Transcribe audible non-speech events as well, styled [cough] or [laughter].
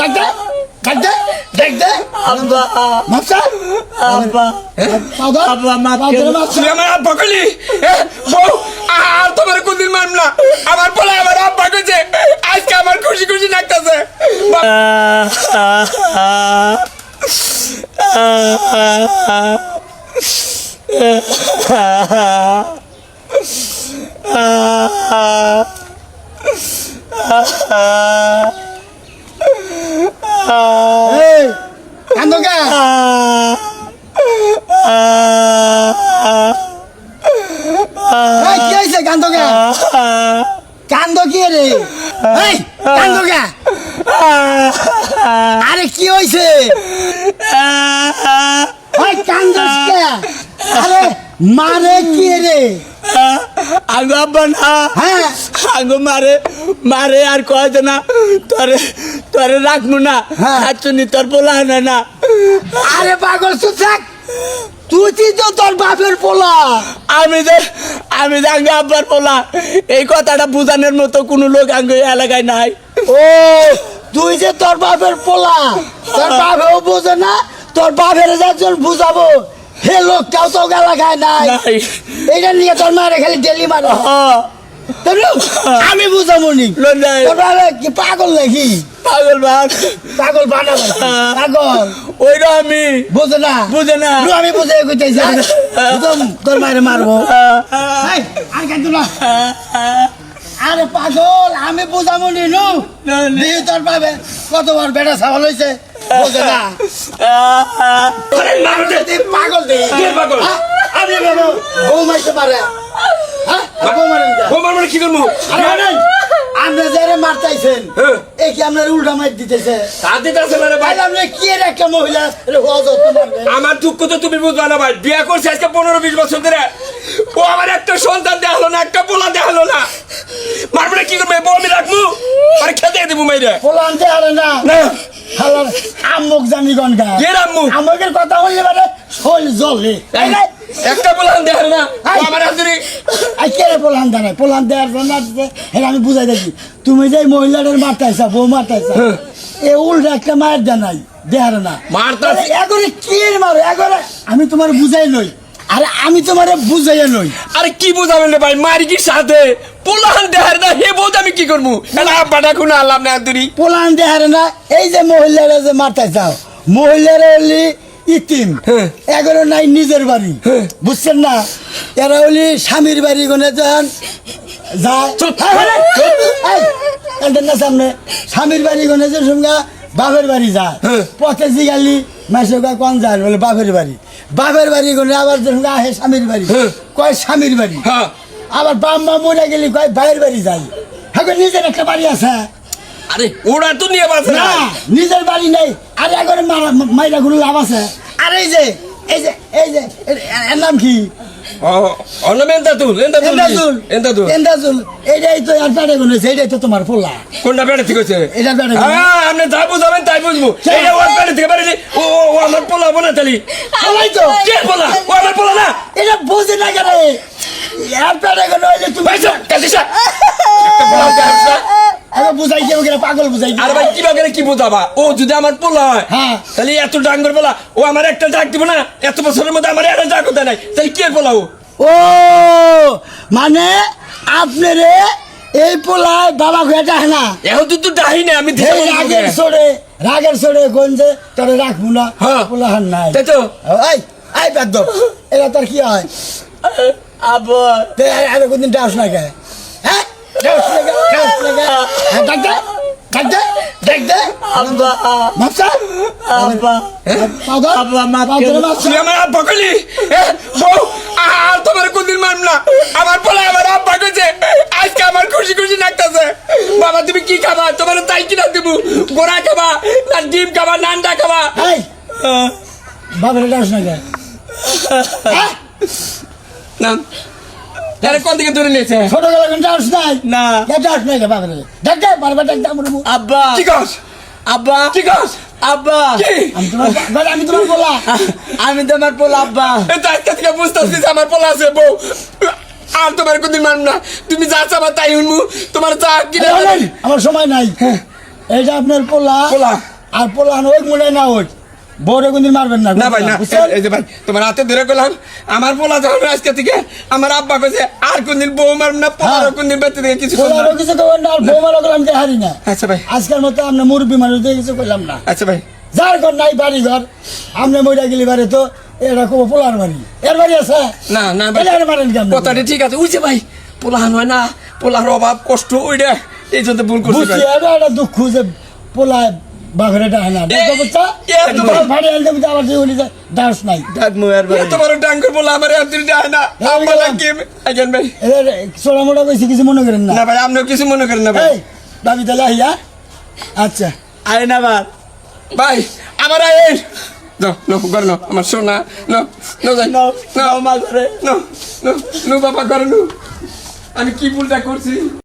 ডাক দে ডাক দে ডাক দে। আব্বা। মাপসা আব্বা। আব্বা, করে- আমার আব্বা কলি? বউ আর তোমার কোনদিন মানব না। আমার পোলা আমার আব্বা কইছে আজকে আমার খুশি খুশি লাগতেছে। এই [laughs] [laughs] [laughs] কান্দকা কি হইছে কান্দকা কান্দ কি রে কান্দকা আরে কি কে আরে মারে কি রে আঙ্গো আব্বা না হ্যাঁ আঙ্গো মারে মারে আর কয় না তোরে তোরে রাখব না হ্যাঁ। হাতুনি তোর বলা না না। আরে পাগল থাক। তুই তো তোর বাপের পোলা। আমি যে আমি যে আঙ্গো আব্বার বলা এই কথাটা বুঝানোর মতো কোনো লোক আঙ্গো এলাকায় নাই। ও তুই যে তোর বাপের পোলা তোর বাপেও বোঝে না তোর বাপের একজন বুঝাবো হে লোকটাও তো এলাকায় নাই। এইটা নিয়ে তোর মারে খালি ডেলি মারো। হ্যাঁ? আমি বুঝাবো নি। পাগল নাকি? পাগল ভাগ পাগল বানাবো পাগল। ওইটা আমি। বুঝে না। বুঝে না। আমি বুঝে কইতেছি। তোর মারে মারবো। আর কেন আরে পাগল আমি বুঝাবো নি নু? দিয়ে তোর পাবে কতবার বেটা সাবাল হয়েছে বুঝে না। পাগল দে। পাগল? আমি মারতে পারে। কি করব? আরে শোনেন, আপনি যারা মারতাইছেন হ্যাঁ। এ কি আপনার উল্টা মার দিতেছে? না ভাই। আপনি কি এর একটা মহিলা? আমার দুঃখ তো তুমি বুঝবা না ভাই। বিয়ে করছে আজকে পনেরো বিশ বছর ধরে। ও আমার একটা সন্তান দেখাল না একটা পোলা দেখাল না। মারবে কি করবে? বউ আমি রাখব? আর খেতে দেবো মেয়েরে পোলান দে আরে না। হালার জানি গনগা কথা মানে শোল একটা পোলা না। আমার পোলান দাঁড়ায় পোলান দেওয়ার জন্য হ্যাঁ আমি বুঝাই দেখি তুমি যে মহিলাদের মারতাইছা বউ মারতাইছা এ উল্টা একটা মায়ের জানাই দেহার না। এগরে কি মারো? এগরে আমি তোমার বুঝাই নই আরে আমি তোমার বুঝাইয়া নই। আরে কি বুঝাবেন ভাই? মারি কি সাথে? পোলাহান দেখার না হে বউ আমি কি করব? আব্বা ডাকুন আল্লাহ না হাতুরি পোলান দেহার না এই যে মহিলারা যে মারতাইছাও মহিলারা হলি ইতিম। হ্যাঁ। এগারো নাই নিজের বাড়ি। বুঝছেন না? এরা হলি স্বামীর বাড়ি গনে যান। হ্যাঁ, হ্যাঁ, না সামনে। স্বামীর বাড়ি গনে যে সঙ্গে বাপের বাড়ি যায়। হ্যাঁ। পথে জিগালি মাসে কোন যায় বলে বাপের বাড়ি। বাপের বাড়ি গনে আবার যে সঙ্গে আহে স্বামীর বাড়ি। হ্যাঁ। কয় স্বামীর বাড়ি। হ্যাঁ। আবার বাম বাম মরে গেলি কয় ভাইয়ের বাড়ি যাই হ্যাঁ নিজের একটা বাড়ি আছে। আরে ওরা তো নিয়ে না। না নিজের বাড়ি নেই। আর একবারে মাইরা গুলো লাভ আছে? আর এই যে এই যে এই যে এর- এর নাম কি? তোমার পোলা। কোনটা ঠিক আছে এটা হ্যাঁ আপনি যা বুঝাবেন তাই বুঝব। এইটা ওর থেকে ও ও, আমার পোলা বোনা তালি পোলাই তো। কে পোলা? ও আমার পোলা না? এটা বুঝে না কেন? আর পেটে গুলো তুমি [laughs] পাগল বুঝাই আর ভাই কি বাগেরে কি বোঝাবা? ও যদি আমার পোলা হয় হ্যাঁ। তাহলে এত ডাঙ্গর পোলা ও আমার একটা ডাক দিব না? এত বছরের মধ্যে আমার একটা ডাক হতে নাই। তাহলে কে পোলা ও? ও মানে আপনারে এই পোলায় বাবা ঘুরে যায় না? এখন তুই তো ডাহি না আমি রাগের। সরে রাগের সরে গঞ্জে তোরে রাখব না। হ্যাঁ। পোলাহান নাই। তাই তো? এই এই বাদ এটা তোর কি হয়? তুই আর কোনদিন ডাস না কে? হ্যাঁ? ডাস না কে? ডাস না কে? হ্যাঁ ডাক দে ডাক দে। আব্বা। মাপসা আব্বা। আব্বা, মাপ পাউডার করে- মাপসা তুই আমার আব্বা কলি বউ আর তোমার কোনদিন মানব না। আমার পোলা আমার আব্বা কইছে আজকে আমার খুশি খুশি লাগতেছে বাবা তুমি কি খাবা? তোমার তাই কিনা দিব? গোড়া খাবা না ডিম খাবা নান্ডা খাবা? এই বাবার ডাস না কে হ্যাঁ কোন দিকে ধরে নিয়েছে? নাই? না। নাই আমার আব্বা। কি কস আব্বা। কি কস আব্বা। আমি তোমার বাবা, আমি তোমার বলা আমি তোমার পোলা আব্বা। এটা আজকে থেকে বুঝতেছি যে আমার পোলা আছে বউ? আর তোমার কোনদিন মানব না। তুমি যা চাবা তাই শুনবু তোমার চা কিনা আমার সময় নাই। এইটা আপনার পোলা। পোলা। আর পোলা ওই মনে না ওই। কোনদিন মারবেন না না ভাই না। এই যে ভাই তোমার হাতে ধরে গেলাম আমার পোলা যখন আজকে থেকে আমার আব্বা কইছে আর কোনদিন বউ মারব না হ্যাঁ। কোনদিন কিছু করব না। কিছু করবেন না বউ মারা করলাম যে হারি না। আচ্ছা ভাই। আজকের মতো আমরা মুরব্বী মানুষ দিয়ে কিছু না। আচ্ছা ভাই। যার ঘর নাই বাড়ি ঘর মইরা গেলি বাড়ি তো এটা খুব পোলার বাড়ি। এর বাড়ি আছে? না না ভাই। মারেন কথাটা ঠিক আছে। উইছে ভাই পোলাহান হয় না পোলার অভাব কষ্ট ওইটা এই জন্য ভুল করছি বুঝছি এটা একটা দুঃখ যে পোলা বাঘরে ডায় না। দেখো বুঝছা? আনতে নাই। ডাক মুয়ার না। আম্মা বললাম। নাকি ভাই। ছোড়া মোটা কইছি কিছু মনে করেন না? না ভাই কিছু মনে করেন না ভাই। তাহলে আচ্ছা। আয় না ভাই। আমার আইন নো নো গর নো আমার সোনা নো নো যাই। নো নাও মা করে নো নো নো বাবা গর নো আমি কি ভুলটা করছি?